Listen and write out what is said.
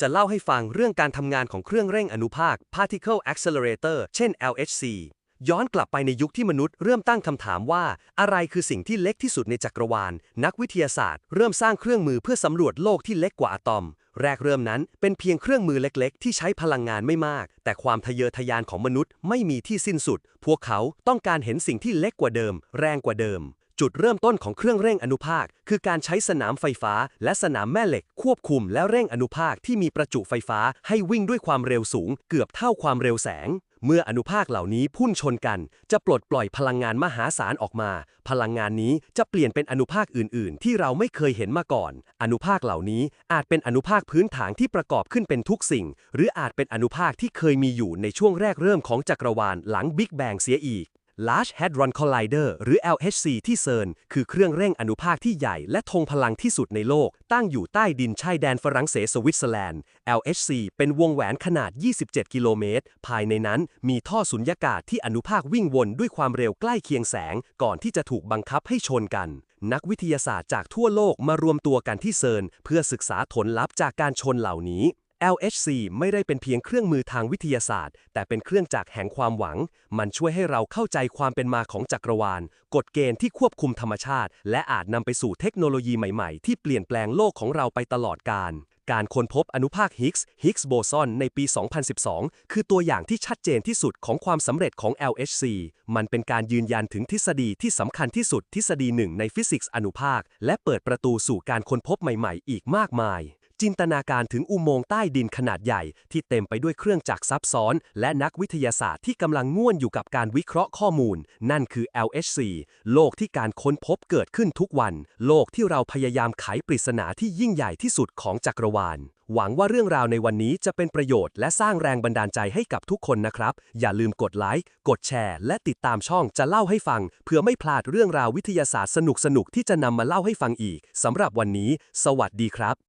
จะเล่าให้ฟังเรื่องการทำงานของเครื่องเร่งอนุภาค Particle Accelerator เช่น LHC ย้อนกลับไปในยุคที่มนุษย์เริ่มตั้งคำถามว่า อะไรคือสิ่งที่เล็กที่สุดในจักรวาล นักวิทยาศาสตร์เริ่มสร้างเครื่องมือเพื่อสำรวจโลกที่เล็กกว่าอะตอม แรกเริ่มนั้นเป็นเพียงเครื่องมือเล็กๆ ที่ใช้พลังงานไม่มาก แต่ความทะเยอทะยานของมนุษย์ไม่มีที่สิ้นสุด พวกเขาต้องการเห็นสิ่งที่เล็กกว่าเดิม แรงกว่าเดิม จุดเริ่มต้นของเครื่องเร่งอนุภาค คือการใช้สนามไฟฟ้า และสนามแม่เหล็ก ควบคุมและเร่งอนุภาคที่มีประจุไฟฟ้าให้วิ่งด้วยความเร็วสูง เกือบเท่าความเร็วแสง เมื่ออนุภาคเหล่านี้พุ่งชนกัน จะปลดปล่อยพลังงานมหาศาลออกมา พลังงานนี้จะเปลี่ยนเป็นอนุภาคอื่น ๆ ที่เราไม่เคยเห็นมาก่อน อนุภาคเหล่านี้อาจเป็นอนุภาคพื้นฐานที่ประกอบขึ้นเป็นทุกสิ่ง หรืออาจเป็นอนุภาคที่เคยมีอยู่ในช่วงแรกเริ่มของจักรวาลหลังบิ๊กแบงเสียอีก Large Hadron Collider หรือ LHC ที่เซิร์นคือเครื่องเร่งอนุภาคที่ใหญ่และทงพลังที่สุดในโลก ตั้งอยู่ใต้ดินชายแดนฝรั่งเศสสวิตเซอร์แลนด์ LHC เป็นวงแหวนขนาด 27 กิโลเมตร ภายในนั้นมีท่อสุญญากาศที่อนุภาควิ่งวนด้วยความเร็วใกล้เคียงแสง ก่อนที่จะถูกบังคับให้ชนกัน นักวิทยาศาสตร์จากทั่วโลกมารวมตัวกันที่เซิร์นเพื่อศึกษาผลลัพธ์จากการชนเหล่านี้ LHC ไม่ได้เป็นเพียงเครื่องมือทางวิทยาศาสตร์ แต่เป็นเครื่องจักรแห่งความหวัง มันช่วยให้เราเข้าใจความเป็นมาของจักรวาล กฎเกณฑ์ที่ควบคุมธรรมชาติ และอาจนำไปสู่เทคโนโลยีใหม่ๆ ที่เปลี่ยนแปลงโลกของเราไปตลอดกาลการค้นพบอนุภาคฮิกส์ฮิกส์โบซอนในปี 2012 คือตัวอย่างที่ชัดเจนที่สุดของความสำเร็จของ LHC มันเป็นการยืนยันถึงทฤษฎีที่สำคัญที่สุดทฤษฎีหนึ่งในฟิสิกส์อนุภาค และเปิดประตูสู่การค้นพบใหม่ ๆ อีกมากมาย จินตนาการถึงอุโมงค์ใต้ดินขนาดใหญ่ที่เต็มไปด้วยเครื่องจักรซับซ้อน และนักวิทยาศาสตร์ที่กำลังง่วนอยู่กับการวิเคราะห์ข้อมูล นั่นคือ LHC โลกที่การค้นพบเกิดขึ้นทุกวัน โลกที่เราพยายามไขปริศนาที่ยิ่งใหญ่ที่สุดของจักรวาล หวังว่าเรื่องราวในวันนี้จะเป็นประโยชน์และสร้างแรงบันดาลใจให้กับทุกคนนะครับ อย่าลืมกดไลค์ กดแชร์ และติดตามช่องจะเล่าให้ฟัง เพื่อไม่พลาดเรื่องราววิทยาศาสตร์สนุกๆที่จะนำมาเล่าให้ฟังอีกสำหรับวันนี้ สวัสดีครับ